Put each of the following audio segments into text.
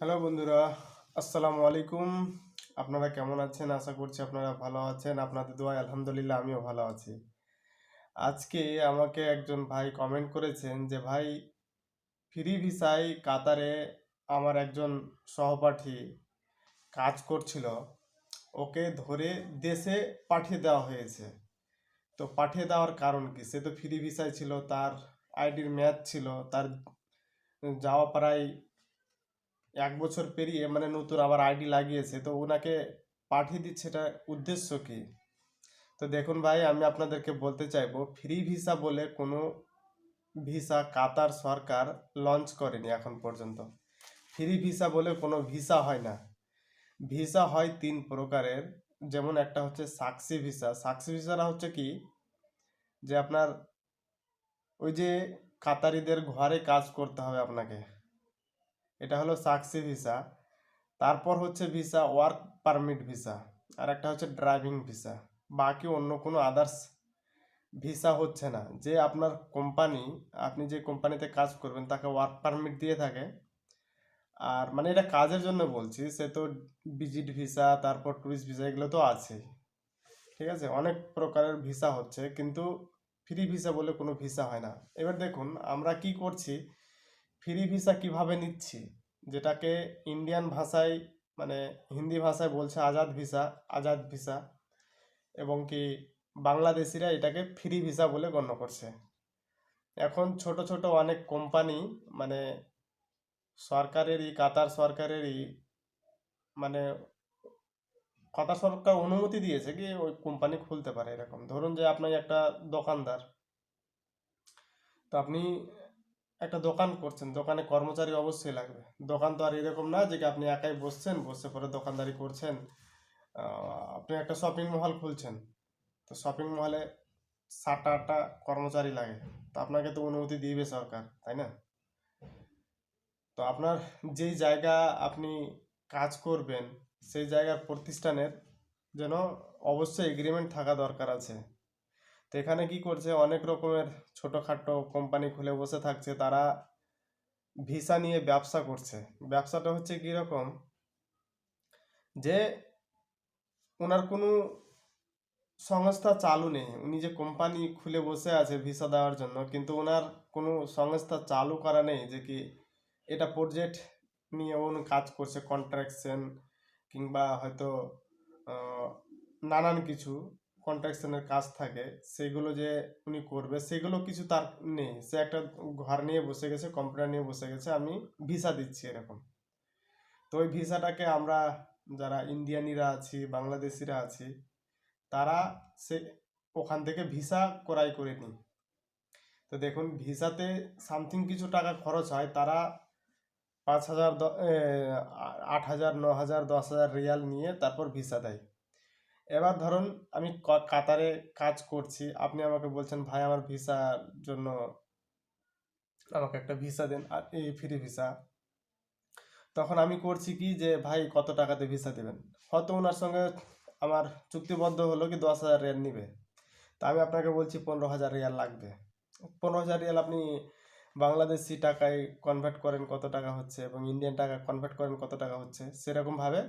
Hello বন্ধুরা, আসসালামু আলাইকুম। আপনারা কেমন আছেন? আশা করছি আপনারা ভালো আছেন। আপনাদের দোয়ায় আলহামদুলিল্লাহ, আমিও ভালো আছি। আজকে আমাকে একজন ভাই কমেন্ট করেছেন যে, ভাই ফ্রি ভিসায় কাতারে আমার একজন সহপাঠী কাজ করছিল। ওকে ধরে দেশে পাঠিয়ে দেওয়া হয়েছে। তো পাঠিয়ে দেওয়ার কারণ কি? সে তো ফ্রি ভিসায় ছিল, তার আইডির মেয়াদ ছিল, তার যাওয়া প্রায় এক বছর পেরিয়ে মানে নতুন আবার আইডি লাগিয়েছে, তো ওনাকে পাঠিয়ে দিচ্ছে এটা উদ্দেশ্য কি? তো দেখুন ভাই, আমি আপনাদেরকে বলতে চাইব ফ্রি ভিসা বলে কোনো ভিসা কাতার সরকার লঞ্চ করেনি এখন পর্যন্ত। ফ্রি ভিসা বলে কোনো ভিসা হয় না। ভিসা হয় তিন প্রকারের, যেমন একটা হচ্ছে সাকসি ভিসা সাকসি ভিসাটা হচ্ছে কি? যে আপনার ওই যে কাতারিদের ঘরে কাজ করতে হবে আপনাকে। এটা হলো সাকসি ভিসা। তারপর হচ্ছে ভিসা, ওয়ার্ক পারমিট ভিসা আর একটা হচ্ছে ড্রাইভিং ভিসা। বাকি অন্য কোনো আদার্স ভিসা হচ্ছে না। যে আপনার কোম্পানি, আপনি যে কোম্পানিতে কাজ করবেন তাকে ওয়ার্ক পারমিট দিয়ে থাকে। আর মানে এটা কাজের জন্য বলছি, সে তো ভিজিট ভিসা, তারপর ট্যুরিস্ট ভিসা এগুলো তো আছেই। ঠিক আছে? অনেক প্রকারের ভিসা হচ্ছে, কিন্তু ফ্রি ভিসা বলে কোনো ভিসা হয় না। এবার দেখুন, আমরা কি করছি? ফ্রি ভিসা কীভাবে নিচ্ছি? যেটাকে ইন্ডিয়ান ভাষায় মানে হিন্দি ভাষায় বলছে আজাদ ভিসা আজাদ ভিসা, এবং কি বাংলাদেশিরা এটাকে ফ্রি ভিসা বলে গণ্য করছে। এখন ছোট ছোট অনেক কোম্পানি মানে সরকারেরই, কাতার সরকারেরই মানে কাতার সরকার অনুমতি দিয়েছে কি ওই কোম্পানি খুলতে পারে এরকম। ধরুন যে আপনি একটা দোকানদার, তো আপনি একটা দোকান করছেন, দোকানে কর্মচারী অবশ্যই লাগবে। দোকান তো আর এরকম না যে আপনি একাই বসছেন, বসে পরে দোকানদারি করছেন। আপনি একটা শপিং মহল খুলছেন, তো শপিং মহলে সাতটা আটটা কর্মচারী লাগে, তো আপনাকে তো অনুমতি দিবে সরকার, তাই না? তো আপনার যেই জায়গা আপনি কাজ করবেন, সেই জায়গার প্রতিষ্ঠানের যেন অবশ্যই এগ্রিমেন্ট থাকা দরকার আছে। তো এখানে কি করছে? অনেক রকমের ছোটোখাটো কোম্পানি খুলে বসে থাকছে। তারা ভিসা নিয়ে ব্যবসা করছে। ব্যবসাটা হচ্ছে কীরকম যে ওনার কোনো সংস্থা চালু নেই। উনি যে কোম্পানি খুলে বসে আছে ভিসা দেওয়ার জন্য, কিন্তু ওনার কোনো সংস্থা চালু করা নেই যে কি এটা প্রজেক্ট নিয়ে উনি কাজ করছে কন্ট্রাকশন কিংবা হয়তো নানান কিছু। কন্ট্রাকশনের কাজ থাকে, সেগুলো যে উনি করবে, সেগুলো কিছু তার নেই। সে একটা ঘর নিয়ে বসে গেছে কম্পিউটার নিয়ে বসে গেছে, আমি ভিসা দিচ্ছি এরকম। তো ওই ভিসাটাকে আমরা যারা ইন্ডিয়ানিরা আছি বাংলাদেশিরা আছি, তারা সে ওখান থেকে ভিসা ক্রয় করে নিই। তো দেখুন ভিসাতে সামথিং কিছু টাকা খরচ হয়, তারা পাঁচ হাজার আট হাজার, ন হাজার, দশ হাজার রিয়াল নিয়ে তারপর ভিসা দেয়। এবার ধরুন আমি কাতারে কাজ করছি, আপনি আমাকে বলছেন, ভাই, আমার ভিসার জন্য আমাকে একটা ভিসা দেন, আর এই ফ্রি ভিসা তখন আমি করছি কি যে, ভাই, কত টাকাতে ভিসা দেবেন? হয়তো ওনার সঙ্গে আমার চুক্তিবদ্ধ হলো কি দশ হাজার রিয়াল নিবে। তা আমি আপনাকে বলছি, পনেরো হাজার রিয়াল লাগবে। পনেরো হাজার রিয়াল আপনি বাংলাদেশি টাকায় কনভার্ট করেন কত টাকা হচ্ছে এবং ইন্ডিয়ান টাকা কনভার্ট করেন কত টাকা হচ্ছে, সেরকমভাবে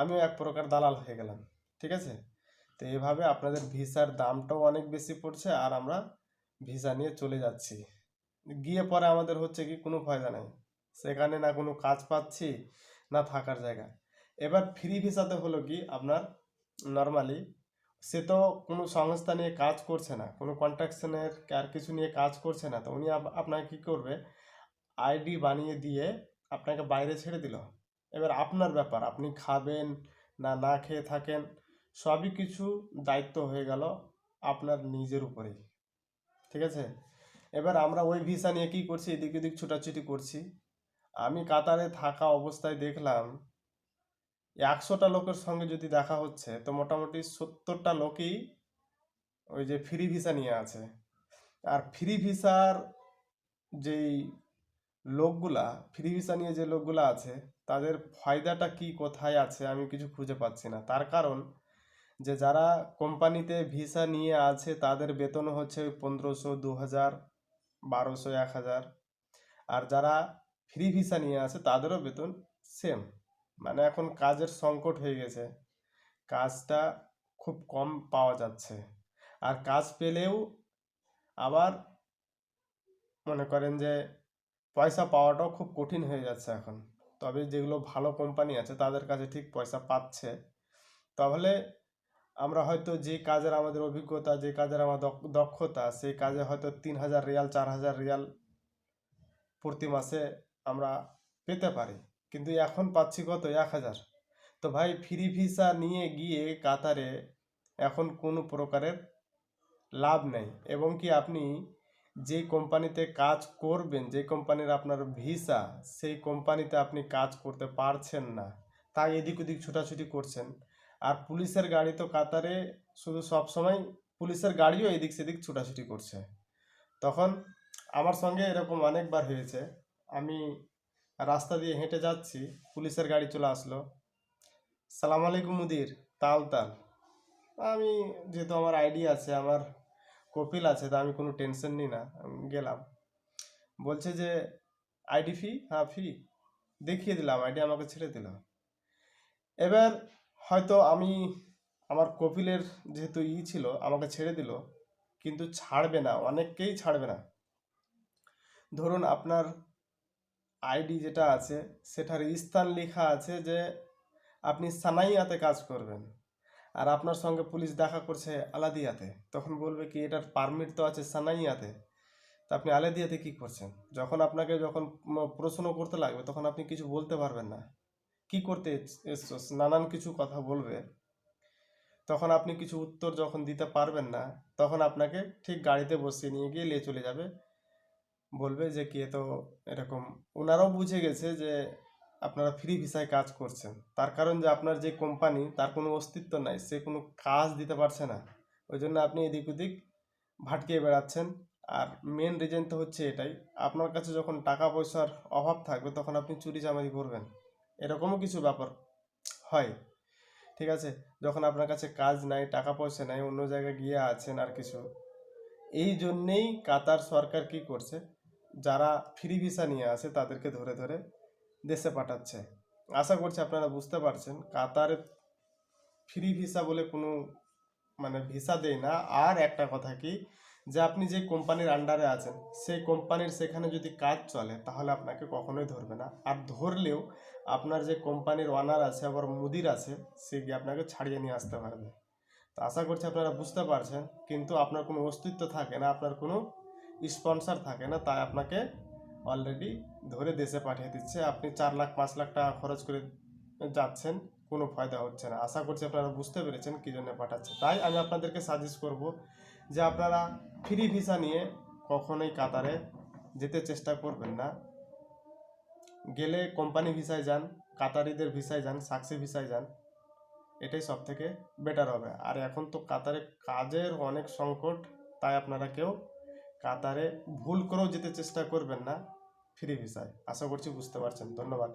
আমিও এক প্রকার দালাল হয়ে গেলাম। ঠিক আছে? তো এভাবে আপনাদের ভিসার দামটাও অনেক বেশি পড়ছে আর আমরা ভিসা নিয়ে চলে যাচ্ছি। গিয়ে পরে আমাদের হচ্ছে কি কোনো ফায়দা নাই। সেখানে না কোনো কাজ পাচ্ছি, না থাকার জায়গা। এবার ফ্রি ভিসাতে হলো কি আপনার নর্মালি সে তো কোনো সংস্থা নিয়ে কাজ করছে না, কোনো কন্ট্রাকশনের আর কিছু নিয়ে কাজ করছে না। তো উনি আপ- আপনাকে কী করবে? আইডি বানিয়ে দিয়ে আপনাকে বাইরে ছেড়ে দিল। এবার আপনার ব্যাপার, আপনি খাবেন না না খেয়ে থাকেন সবই কিছু দায়িত্ব হয়ে গেল আপনার নিজের উপরেই। ঠিক আছে? এবার আমরা ওই ভিসা নিয়ে কী করছি? এদিক ওদিক ছুটাছুটি করছি। আমি কাতারে থাকা অবস্থায় দেখলাম একশোটা লোকের সঙ্গে যদি দেখা হচ্ছে, তো মোটামুটি সত্তরটা লোকই ওই যে ফ্রি ভিসা নিয়ে আছে। আর ফ্রি ভিসার যেই লোকগুলা, ফ্রি ভিসা নিয়ে যে লোকগুলা আছে, তাদের ফায়দাটা কি, কোথায় আছে, আমি কিছু খুঁজে পাচ্ছি না। তার কারণ যে যারা কোম্পানিতে ভিসা নিয়ে আছে, তাদের বেতন হচ্ছে পনেরোশো দু হাজার বারোশো এক হাজার আর যারা ফ্রি ভিসা নিয়ে আছে, তাদেরও বেতন সেম মানে এখন কাজের সংকট হয়ে গেছে। কাজটা খুব কম পাওয়া যাচ্ছে। আর কাজ পেলেও আবার মনে করেন যে পয়সা পাওয়াটাও খুব কঠিন হয়ে যাচ্ছে এখন। তবে যেগুলো ভালো কোম্পানি আছে, তাদের কাছে ঠিক পয়সা পাচ্ছে। তাহলে আমরা হয়তো যে কাজের আমাদের অভিজ্ঞতা, যে কাজের আমার দক্ষতা সেই কাজে হয়তো তিন হাজার রিয়াল, চার হাজার রিয়াল প্রতি মাসে আমরা পেতে পারি। কিন্তু এখন পাচ্ছি কত? এক হাজার। তো ভাই, ফ্রি ভিসা নিয়ে গিয়ে কাতারে এখন কোনো প্রকারের লাভ নেই। এবং কি আপনি যে কোম্পানিতে কাজ করবেন, যে কোম্পানির আপনার ভিসা, সেই কোম্পানিতে আপনি কাজ করতে পারছেন না, তাই এদিক ওদিক ছোটাছুটি করছেন আর পুলিশের গাড়ি তো কাতারে শুধু সব সময় পুলিশের গাড়িও এদিক সেদিক ছোটাছুটি করছে। তখন আমার সঙ্গে এরকম অনেকবার হয়েছে। আমি রাস্তা দিয়ে হেঁটে যাচ্ছি, পুলিশের গাড়ি চলে আসলো। সালাম আলাইকুম মুদির, তাল তাল। আমি, যেহেতু আমার আইডি আছে, আমার কপিল আছে, তা আমি কোনো টেনশন নিই না গেলাম। বলছে যে, আইডি ফি? হ্যাঁ ফি। দেখিয়ে দিলাম, আইডি আমাকে ছেড়ে দিল। এবার হয়তো আমি আমার কপিলের যেহেতু ই ছিল, আমাকে ছেড়ে দিল, কিন্তু ছাড়বে না, অনেককেই ছাড়বে না। ধরুন আপনার আইডি যেটা আছে, সেটার স্থান লেখা আছে যে আপনি সানাইয়াতে কাজ করবেন, আর আপনার সঙ্গে পুলিশ দেখা করছে আলাদিয়াতে। তখন বলবে কি, এটার পারমিট তো আছে সানাইয়াতে। তা আপনি আলাদিয়াতে কি করছেন? যখন আপনাকে যখন প্রশ্ন করতে লাগবে, তখন আপনি কিছু বলতে পারবেন না। কি করতে এস- এসছো নানান কিছু কথা বলবে। তখন আপনি কিছু উত্তর যখন দিতে পারবেন না, তখন আপনাকে ঠিক গাড়িতে বসিয়ে নিয়ে গিয়ে নিয়ে চলে যাবে। বলবে যে, কে তো এরকম? ওনারাও বুঝে গেছে যে, আপনারা ফ্রি ভিসায় কাজ করছেন। তার কারণ যে, আপনার যে কোম্পানি তার কোনো অস্তিত্ব নাই, সে কোনো কাজ দিতে পারছে না। ওই জন্য আপনি এদিক ওদিক ভাটকিয়ে বেড়াচ্ছেন। আর মেন রিজন তো হচ্ছে এটাই, আপনার কাছে যখন টাকা পয়সার অভাব থাকবে, তখন আপনি চুরি চামারি করবেন। এরকমও কিছু ব্যাপার হয়। ঠিক আছে? যখন আপনার কাছে কাজ নাই, টাকা পয়সা নাই, অন্য জায়গায় গিয়ে আছেন আর কিছু, এই জন্যেই কাতার সরকার কি করছে? যারা ফ্রি ভিসা নিয়ে আসে তাদেরকে ধরে ধরে দেশে পাঠাচ্ছে। আশা করছি আপনারা বুঝতে পারছেন, কাতারে ফ্রি ভিসা বলে কোনো মানে ভিসা দেয় না। আর একটা কথা কি যে আপনি যে কোম্পানির আন্ডারে আছেন, সেই কোম্পানির সেখানে যদি কাজ চলে, তাহলে আপনাকে কখনোই ধরবে না। আর ধরলেও আপনার যে কোম্পানির ওনার আছে, আবার মুদির আছে, সে গিয়ে আপনাকে ছাড়িয়ে নিয়ে আসতে পারবে। তো আশা করছি আপনারা বুঝতে পারছেন, কিন্তু আপনার কোনো অস্তিত্ব থাকে না, আপনার কোনো স্পন্সর থাকে না, তাই আপনাকে অলরেডি ধরে দেশে পাঠিয়ে দিচ্ছে। আপনি চার লাখ, পাঁচ লাখ টাকা খরচ করে যাচ্ছেন, কোনো ফায়দা হচ্ছে না। আশা করছি আপনারা বুঝতে পেরেছেন কী জন্য পাঠাচ্ছে। তাই আমি আপনাদেরকে সাজেস্ট করব যে আপনারা ফ্রি ভিসা নিয়ে কখনোই কাতারে যেতে চেষ্টা করবেন না। গেলে কোম্পানি ভিসায় যান, কাতারিদের ভিসায় যান, সাকসি ভিসায় যান, এটাই সব থেকে বেটার হবে। আর এখন তো কাতারে কাজের অনেক সংকট, তাই আপনারা কেউ কাতারে ভুল করেও যেতে চেষ্টা করবেন না ফ্রি ভিসায়। আশা করছি বুঝতে পারছেন। ধন্যবাদ।